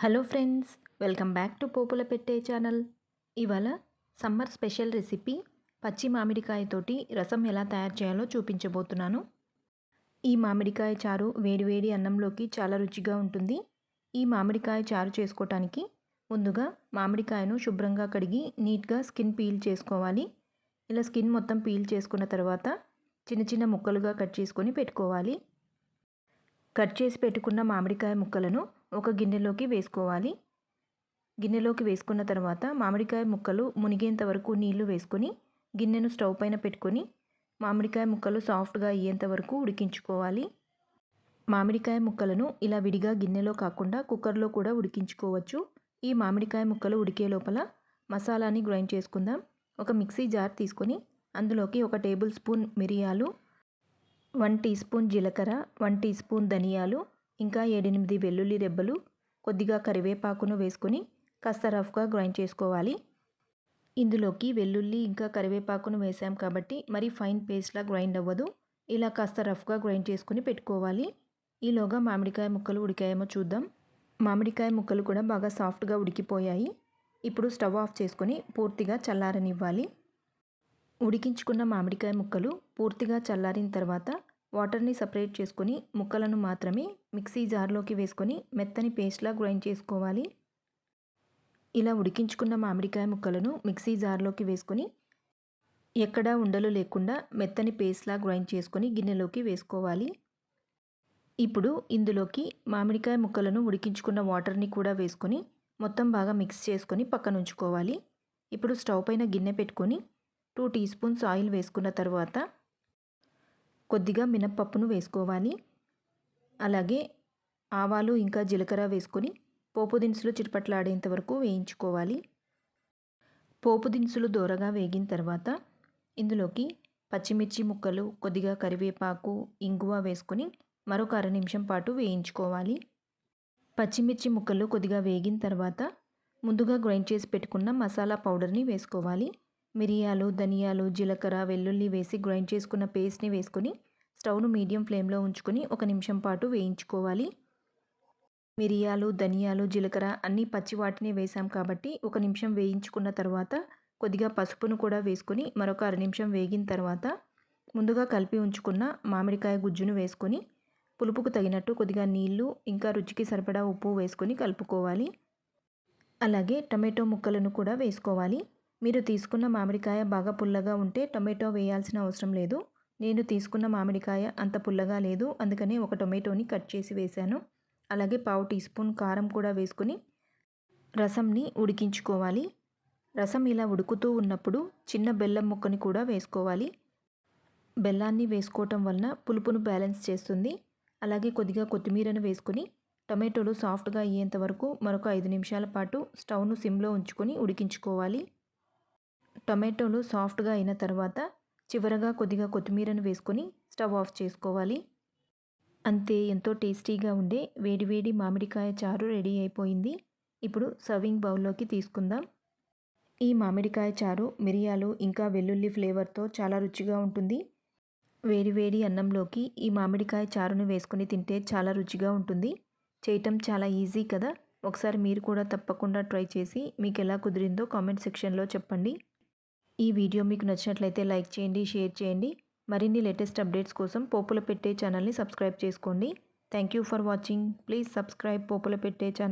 Hello friends welcome back to పోపుల పెట్టే channel. ఇవాళ సమ్మర్ స్పెషల్ రెసిపీ పచ్చి మామిడికాయతోటి రసం ఎలా తయారు చేయాలో చూపించబోతున్నాను. ఈ మామిడికాయ చారు వేడివేడి అన్నంలోకి చాలా రుచిగా ఉంటుంది. ఈ మామిడికాయ చారు చేసుకోవటానికి ముందుగా మామిడికాయను శుభ్రంగా కడిగి నీట్గా స్కిన్ పీల్ చేసుకోవాలి. ఇలా స్కిన్ మొత్తం పీల్ చేసుకున్న తర్వాత చిన్న చిన్న ముక్కలుగా కట్ చేసుకొని పెట్టుకోవాలి. కట్ చేసి పెట్టుకున్న మామిడికాయ ముక్కలను ఒక గిన్నెలోకి వేసుకోవాలి. గిన్నెలోకి వేసుకున్న తర్వాత మామిడికాయ ముక్కలు మునిగేంత వరకు నీళ్ళు వేసుకొని గిన్నెను స్టవ్ పైన పెట్టుకొని మామిడికాయ ముక్కలు సాఫ్ట్గా అయ్యేంత వరకు ఉడికించుకోవాలి. మామిడికాయ ముక్కలను ఇలా విడిగా గిన్నెలో కాకుండా కుక్కర్లో కూడా ఉడికించుకోవచ్చు. ఈ మామిడికాయ ముక్కలు ఉడికే లోపల మసాలాని గ్రైండ్ చేసుకుందాం. ఒక మిక్సీ జార్ తీసుకొని అందులోకి ఒక టేబుల్ స్పూన్ మిరియాలు వన్ టీ స్పూన్ జీలకర్ర వన్ టీ స్పూన్ ధనియాలు ఇంకా ఏడెనిమిది వెల్లుల్లి రెబ్బలు కొద్దిగా కరివేపాకును వేసుకొని కాస్త రఫ్గా గ్రైండ్ చేసుకోవాలి. ఇందులోకి వెల్లుల్లి ఇంకా కరివేపాకును వేసాం కాబట్టి మరి ఫైన్ పేస్ట్లా గ్రైండ్ అవ్వదు. ఇలా కాస్త రఫ్గా గ్రైండ్ చేసుకుని పెట్టుకోవాలి. ఈలోగా మామిడికాయ ముక్కలు ఉడికాయేమో చూద్దాం. మామిడికాయ ముక్కలు కూడా బాగా సాఫ్ట్గా ఉడికిపోయాయి. ఇప్పుడు స్టవ్ ఆఫ్ చేసుకొని పూర్తిగా చల్లారనివ్వాలి. ఉడికించుకున్న మామిడికాయ ముక్కలు పూర్తిగా చల్లారిన తర్వాత వాటర్ని సపరేట్ చేసుకొని ముక్కలను మాత్రమే మిక్సీ జార్లోకి వేసుకొని మెత్తని పేస్ట్లా గ్రైండ్ చేసుకోవాలి. ఇలా ఉడికించుకున్న మామిడికాయ ముక్కలను మిక్సీ జార్లోకి వేసుకొని ఎక్కడా ఉండలు లేకుండా మెత్తని పేస్ట్లా గ్రైండ్ చేసుకొని గిన్నెలోకి వేసుకోవాలి. ఇప్పుడు ఇందులోకి మామిడికాయ ముక్కలను ఉడికించుకున్న వాటర్ని కూడా వేసుకొని మొత్తం బాగా మిక్స్ చేసుకొని పక్కన ఉంచుకోవాలి. ఇప్పుడు స్టవ్ పైన గిన్నె పెట్టుకొని టూ టీ స్పూన్స్ ఆయిల్ వేసుకున్న తర్వాత కొద్దిగా మినప్పప్పును వేసుకోవాలి. అలాగే ఆవాలు ఇంకా జీలకర్ర వేసుకొని పోపు దినుసులు చిటపట్లాడేంత వరకు వేయించుకోవాలి. పోపు దినుసులు దోరగా వేగిన తర్వాత ఇందులోకి పచ్చిమిర్చి ముక్కలు కొద్దిగా కరివేపాకు ఇంగువ వేసుకొని మరొక అర నిమిషం పాటు వేయించుకోవాలి. పచ్చిమిర్చి ముక్కలు కొద్దిగా వేగిన తర్వాత ముందుగా గ్రైండ్ చేసి పెట్టుకున్న మసాలా పౌడర్ని వేసుకోవాలి. మిరియాలు ధనియాలు జీలకర్ర వెల్లుల్లి వేసి గ్రైండ్ చేసుకున్న పేస్ట్ని వేసుకొని స్టవ్ను మీడియం ఫ్లేమ్లో ఉంచుకొని ఒక నిమిషం పాటు వేయించుకోవాలి. మిరియాలు ధనియాలు జీలకర్ర అన్నీ పచ్చి వాటిని వేసాం కాబట్టి ఒక నిమిషం వేయించుకున్న తర్వాత కొద్దిగా పసుపును కూడా వేసుకొని మరొక అర నిమిషం వేగిన తర్వాత ముందుగా కలిపి ఉంచుకున్న మామిడికాయ గుజ్జును వేసుకొని పులుపుకు తగినట్టు కొద్దిగా నీళ్ళు ఇంకా రుచికి సరిపడా ఉప్పు వేసుకొని కలుపుకోవాలి. అలాగే టమాటో ముక్కలను కూడా వేసుకోవాలి. మీరు తీసుకున్న మామిడికాయ బాగా పుల్లగా ఉంటే టొమాటో వేయాల్సిన అవసరం లేదు. నేను తీసుకున్న మామిడికాయ అంత పుల్లగా లేదు అందుకనే ఒక టొమాటోని కట్ చేసి వేశాను. అలాగే పావు టీ స్పూన్ కారం కూడా వేసుకుని రసంని ఉడికించుకోవాలి. రసం ఇలా ఉడుకుతూ ఉన్నప్పుడు చిన్న బెల్లం ముక్కని కూడా వేసుకోవాలి. బెల్లాన్ని వేసుకోవటం వలన పులుపును బ్యాలెన్స్ చేస్తుంది. అలాగే కొద్దిగా కొత్తిమీరను వేసుకుని టమాటోలు సాఫ్ట్గా అయ్యేంత వరకు మరొక ఐదు నిమిషాల పాటు స్టవ్ను సిమ్లో ఉంచుకొని ఉడికించుకోవాలి. టమాటోలు సాఫ్ట్గా అయిన తర్వాత చివరగా కొద్దిగా కొత్తిమీరను వేసుకొని స్టవ్ ఆఫ్ చేసుకోవాలి. అంతే ఎంతో టేస్టీగా ఉండే వేడివేడి మామిడికాయ చారు రెడీ అయిపోయింది. ఇప్పుడు సర్వింగ్ బౌల్లోకి తీసుకుందాం. ఈ మామిడికాయ చారు మిరియాలు ఇంకా వెల్లుల్లి ఫ్లేవర్తో చాలా రుచిగా ఉంటుంది. వేడివేడి అన్నంలోకి ఈ మామిడికాయ చారును వేసుకొని తింటే చాలా రుచిగా ఉంటుంది. చేయటం చాలా ఈజీ కదా. ఒకసారి మీరు కూడా తప్పకుండా ట్రై చేసి మీకు ఎలా కుదిరిందో కామెంట్ సెక్షన్లో చెప్పండి. ఈ వీడియో మీకు నచ్చినట్లయితే లైక్ చేయండి షేర్ చేయండి. మరిన్ని లేటెస్ట్ అప్డేట్స్ కోసం పోపుల పెట్టే ఛానల్ని సబ్స్క్రైబ్ చేసుకోండి. Thank you for watching please subscribe పోపుల పెట్టే ఛానల్.